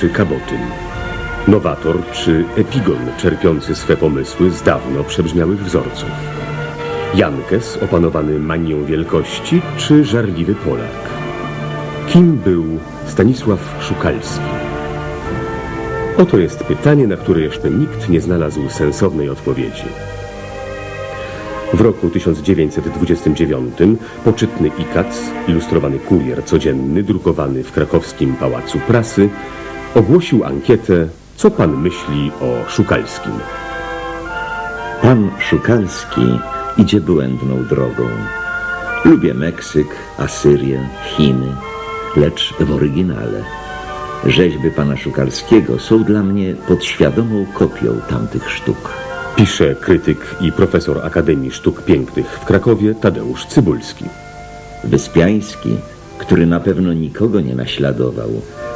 czy Kabotyn. Nowator czy Epigon czerpiący swe pomysły z dawno przebrzmiałych wzorców. Jankes opanowany manią wielkości czy żarliwy Polak. Kim był Stanisław Szukalski? Oto jest pytanie, na które jeszcze nikt nie znalazł sensownej odpowiedzi. W roku 1929 poczytny IKAC, ilustrowany kurier codzienny, drukowany w krakowskim Pałacu Prasy, ogłosił ankietę Co pan myśli o Szukalskim? Pan Szukalski idzie błędną drogą. Lubię Meksyk, Asyrię, Chiny, lecz w oryginale. Rzeźby pana Szukalskiego są dla mnie podświadomą kopią tamtych sztuk. Pisze krytyk i profesor Akademii Sztuk Pięknych w Krakowie Tadeusz Cybulski. Wyspiański, który na pewno nikogo nie naśladował,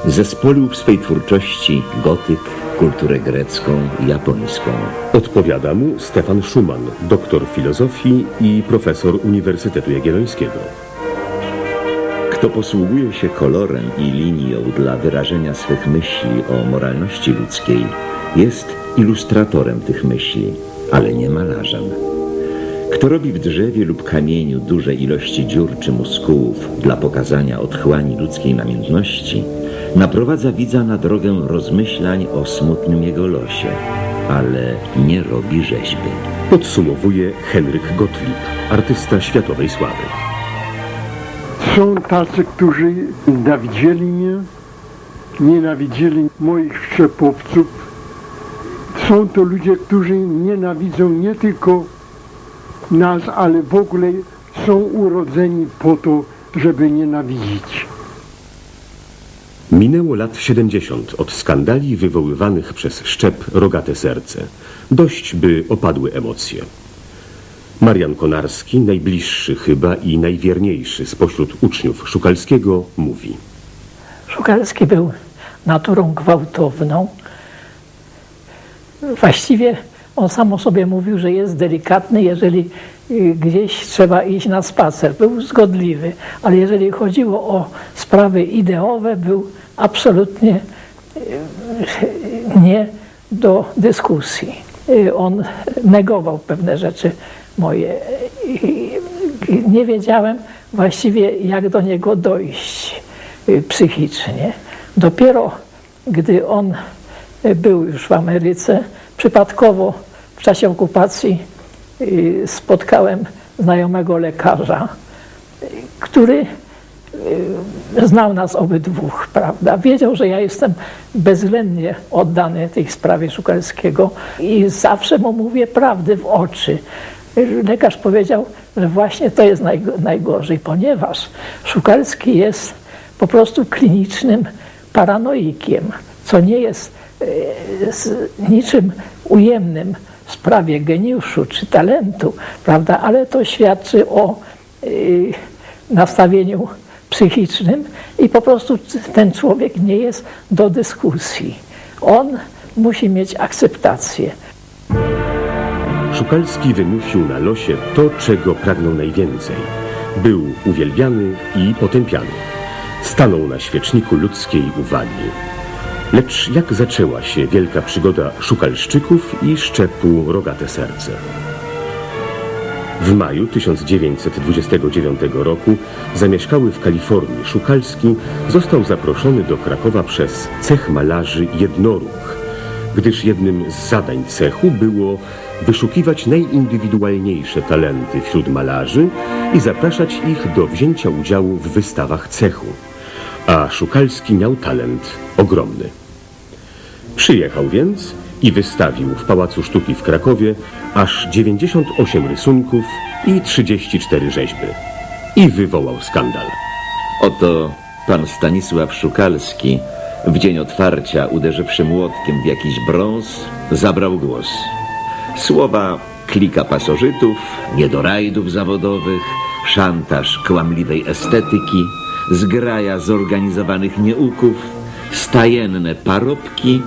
zespolił w swej twórczości gotyk, kulturę grecką i japońską. Odpowiada mu Stefan Schumann, doktor filozofii i profesor Uniwersytetu Jagiellońskiego. Kto posługuje się kolorem i linią dla wyrażenia swych myśli o moralności ludzkiej, jest ilustratorem tych myśli, ale nie malarzem. Kto robi w drzewie lub kamieniu duże ilości dziur czy muskułów dla pokazania otchłani ludzkiej namiętności, naprowadza widza na drogę rozmyślań o smutnym jego losie, ale nie robi rzeźby. Podsumowuje Henryk Gottlieb, artysta światowej sławy. Są tacy, którzy nienawidzieli mnie, nienawidzieli moich szczepowców. Są to ludzie, którzy nienawidzą nie tylko nas, ale w ogóle są urodzeni po to, żeby nienawidzić. Minęło lat 70 od skandali wywoływanych przez szczep rogate serce. Dość, by opadły emocje. Marian Konarski, najbliższy chyba i najwierniejszy spośród uczniów Szukalskiego, mówi. Szukalski był naturą gwałtowną. Właściwie on sam o sobie mówił, że jest delikatny, jeżeli y, gdzieś trzeba iść na spacer. Był zgodliwy, ale jeżeli chodziło o sprawy ideowe, był absolutnie y, nie do dyskusji. Y, On negował pewne rzeczy moje. Nie wiedziałem właściwie, jak do niego dojść psychicznie. Dopiero gdy on był już w Ameryce, przypadkowo w czasie okupacji y, spotkałem znajomego lekarza, który y, znał nas obydwóch, prawda? Wiedział, że ja jestem bezwzględnie oddany tej sprawie Szukalskiego i zawsze mu mówię prawdę w oczy. Lekarz powiedział, że właśnie to jest najg- najgorzej, ponieważ Szukalski jest po prostu klinicznym paranoikiem, co nie jest e, niczym ujemnym w sprawie geniuszu czy talentu, prawda? Ale to świadczy o e, nastawieniu psychicznym i po prostu ten człowiek nie jest do dyskusji. On musi mieć akceptację. Szukalski wymusił na losie to, czego pragnął najwięcej. Był uwielbiany i potępiany. Stanął na świeczniku ludzkiej uwagi. Lecz jak zaczęła się wielka przygoda Szukalszczyków i szczepu Rogate Serce? W maju 1929 roku zamieszkały w Kalifornii Szukalski został zaproszony do Krakowa przez cech malarzy Jednoruch, gdyż jednym z zadań cechu było wyszukiwać najindywidualniejsze talenty wśród malarzy i zapraszać ich do wzięcia udziału w wystawach cechu. A Szukalski miał talent ogromny. Przyjechał więc i wystawił w Pałacu Sztuki w Krakowie aż 98 rysunków i 34 rzeźby. I wywołał skandal. Oto pan Stanisław Szukalski w dzień otwarcia, uderzywszy młotkiem w jakiś brąz, zabrał głos. Słowa klika pasożytów, niedorajdów zawodowych, szantaż kłamliwej estetyki, zgraja zorganizowanych nieuków, stajenne parobki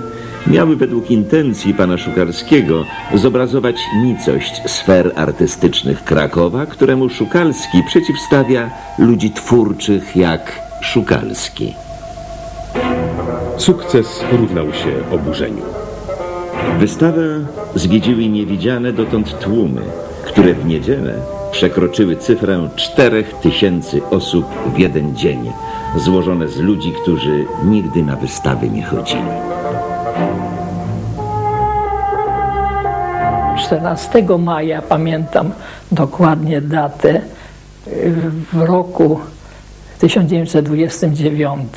miały według intencji pana Szukalskiego zobrazować nicość sfer artystycznych Krakowa, któremu Szukalski przeciwstawia ludzi twórczych jak Szukalski. Sukces porównał się oburzeniu. Wystawę zwiedziły niewidziane dotąd tłumy, które w niedzielę przekroczyły cyfrę 4000 osób w jeden dzień, złożone z ludzi, którzy nigdy na wystawy nie chodzili. 14 maja, pamiętam dokładnie datę, y, w roku 1929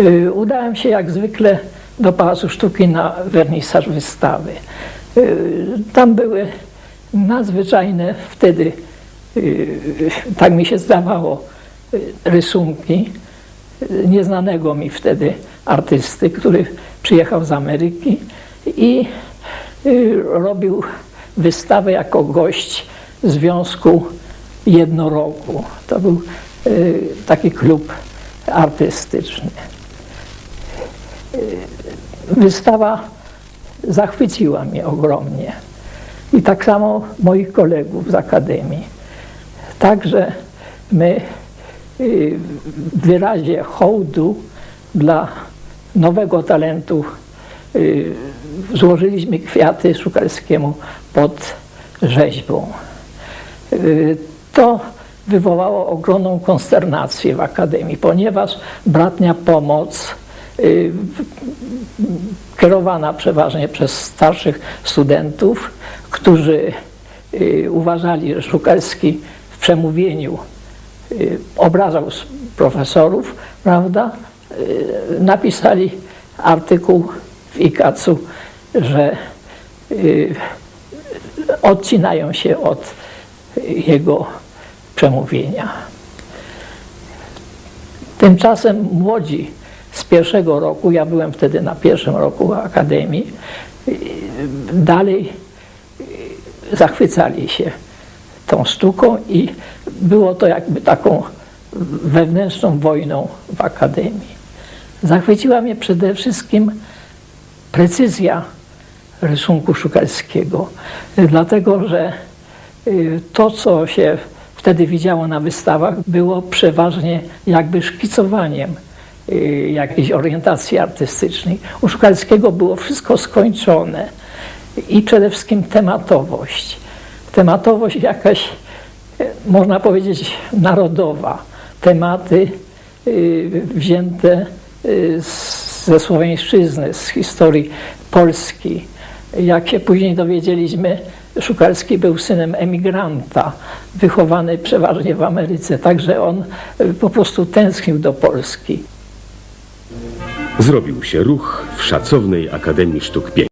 y, udałem się jak zwykle do Pałacu Sztuki na wernisaż wystawy. Y, Tam były nadzwyczajne wtedy, tak mi się zdawało, rysunki nieznanego mi wtedy artysty, który przyjechał z Ameryki i y, robił wystawę jako gość Związku Jednorogu. To był y, taki klub artystyczny. Y, Wystawa zachwyciła mnie ogromnie. I tak samo moich kolegów z Akademii. Także my wyrazie hołdu dla nowego talentu y, złożyliśmy kwiaty Szukalskiemu pod rzeźbą. Y, To wywołało ogromną konsternację w Akademii, ponieważ bratnia pomoc y, kierowana przeważnie przez starszych studentów, którzy y, uważali, że Szukalski w przemówieniu y, obrażał s- profesorów, prawda, y, napisali artykuł w IKAC-u, że y, odcinają się od jego przemówienia. Tymczasem młodzi z pierwszego roku, ja byłem wtedy na pierwszym roku Akademii, y, dalej y, zachwycali się tą sztuką i było to jakby taką wewnętrzną wojną w Akademii. Zachwyciła mnie przede wszystkim precyzja rysunku Szukalskiego, dlatego że y, to, co się wtedy widziało na wystawach, było przeważnie jakby szkicowaniem y, jakiejś orientacji artystycznej. U Szukalskiego było wszystko skończone i przede wszystkim tematowość. Tematowość jakaś, e, można powiedzieć, narodowa. Tematy y, wzięte y, ze słowiańszczyzny, z historii Polski. Jak się później dowiedzieliśmy, Szukalski był synem emigranta, wychowany przeważnie w Ameryce, także on y, po prostu tęsknił do Polski. Zrobił się ruch w szacownej Akademii Sztuk Pięknych.